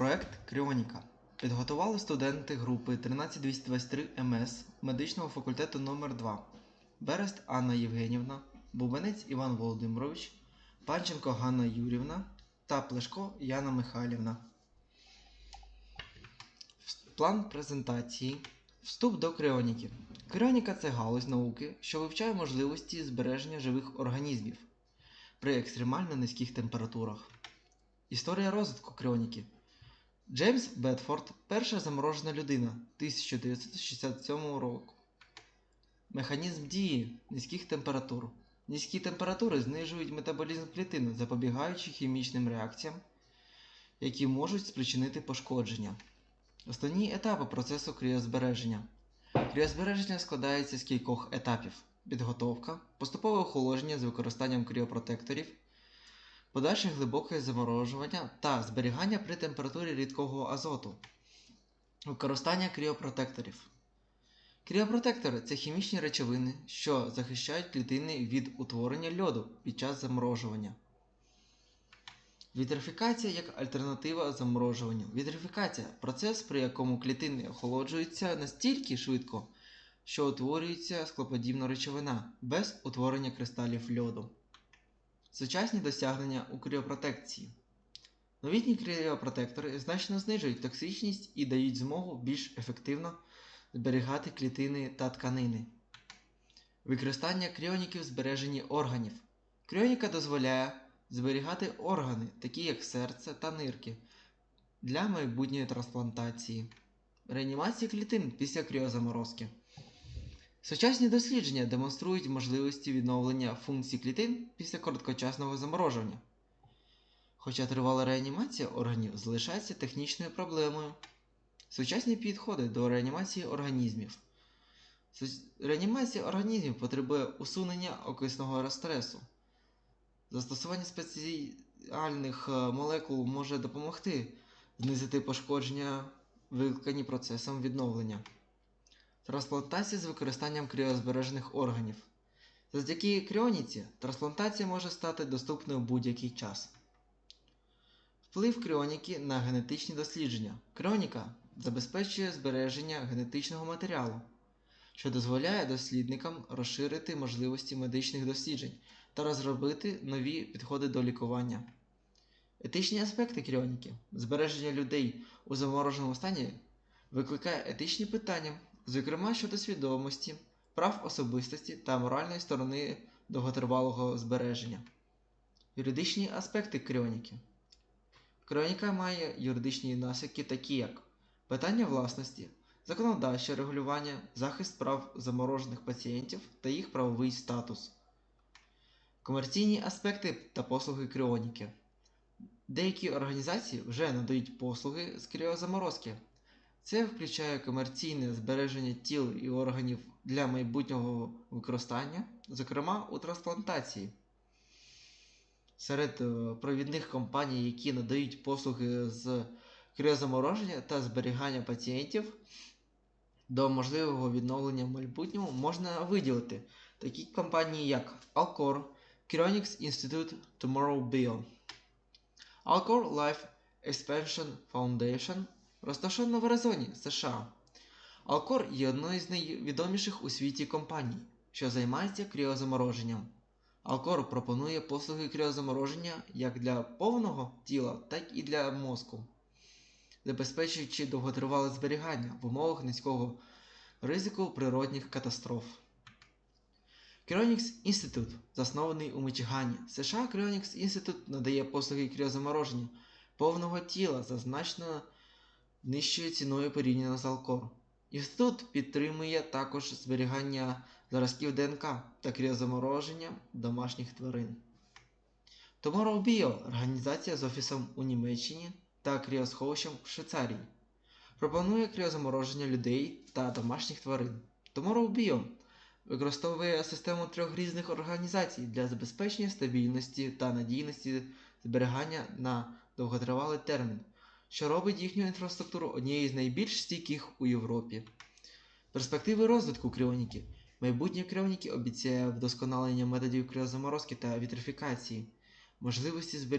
Проект Кріоніка. Підготували студенти групи 13223 МС медичного факультету номер 2 Берест Анна Євгенівна, Бубенець Іван Володимирович, Панченко Ганна Юрівна та Плешко Яна Михайлівна. План презентації. Вступ до кріоніки. Кріоніка це галузь науки, що вивчає можливості збереження живих організмів при екстремально низьких температурах. Історія розвитку кріоніки. Джеймс Бетфорд перша заморожена людина 1967 року. Механізм дії низьких температур. Низькі температури знижують метаболізм клітин, запобігаючи хімічним реакціям, які можуть спричинити пошкодження. Основні етапи процесу кріозбереження. Кріозбереження складається з кількох етапів: підготовка, поступове охолодження з використанням кріопротекторів, подальше глибоке заморожування та зберігання при температурі рідкого азоту. Використання кріопротекторів. Кріопротектори це хімічні речовини, що захищають клітини від утворення льоду під час заморожування. Вітрифікація як альтернатива заморожуванню. Вітрифікація процес, при якому клітини охолоджуються настільки швидко, що утворюється склоподібна речовина без утворення кристалів льоду. Сучасні досягнення у кріопротекції. Новітні кріопротектори значно знижують токсичність і дають змогу більш ефективно зберігати клітини та тканини. Використання кріоніків в збереженні органів. Кріоніка дозволяє зберігати органи, такі як серце та нирки, для майбутньої трансплантації, реанімації клітин після кріозаморозки. Сучасні дослідження демонструють можливості відновлення функцій клітин після короткочасного замороження. Хоча тривала реанімація органів залишається технічною проблемою. Сучасні підходи до реанімації організмів. Реанімація організмів потребує усунення окисного стресу. Застосування спеціальних молекул може допомогти знизити пошкодження, викликані процесом відновлення. Трансплантація з використанням кріозбережених органів. Завдяки кріоніці трансплантація може стати доступною в будь-який час. Вплив кріоніки на генетичні дослідження. Кріоніка забезпечує збереження генетичного матеріалу, що дозволяє дослідникам розширити можливості медичних досліджень та розробити нові підходи до лікування. Етичні аспекти кріоніки. Збереження людей у замороженому стані викликає етичні питання, зокрема щодо свідомості, прав особистості та моральної сторони довготривалого збереження. Юридичні аспекти кріоніки. Кріоніка має юридичні наслідки, такі як питання власності, законодавче регулювання, захист прав заморожених пацієнтів та їх правовий статус. Комерційні аспекти та послуги кріоніки. Деякі організації вже надають послуги з кріозаморозки. Це включає комерційне збереження тіл і органів для майбутнього використання, зокрема у трансплантації. Серед провідних компаній, які надають послуги з кріозамороження та зберігання пацієнтів до можливого відновлення в майбутньому можна виділити такі компанії, як Alcor, Cryonics Institute Tomorrow Bio, Alcor Life Expansion Foundation, розташована в Аризоні, США. Alcor є одною з найвідоміших у світі компаній, що займається кріозамороженням. Alcor пропонує послуги кріозамороження як для повного тіла, так і для мозку, забезпечуючи довготривале зберігання в умовах низького ризику природних катастроф. Cryonics Institute, заснований у Мичигані, США Cryonics Institute надає послуги кріозамороження повного тіла за значно нижчою ціною порівняно з Alcor. Інститут підтримує також зберігання зразків ДНК та кріозамороження домашніх тварин. Tomorrow Bio організація з офісом у Німеччині та кріосховищем в Швейцарії. Пропонує кріозамороження людей та домашніх тварин. Tomorrow Bio використовує систему трьох різних організацій для забезпечення стабільності та надійності зберігання на довготривалий термін, що робить їхню інфраструктуру однією з найбільш стійких у Європі. Перспективи розвитку кріоніки. Майбутнє кріоніки обіцяє вдосконалення методів кріозаморозки та вітрифікації, можливості зберігання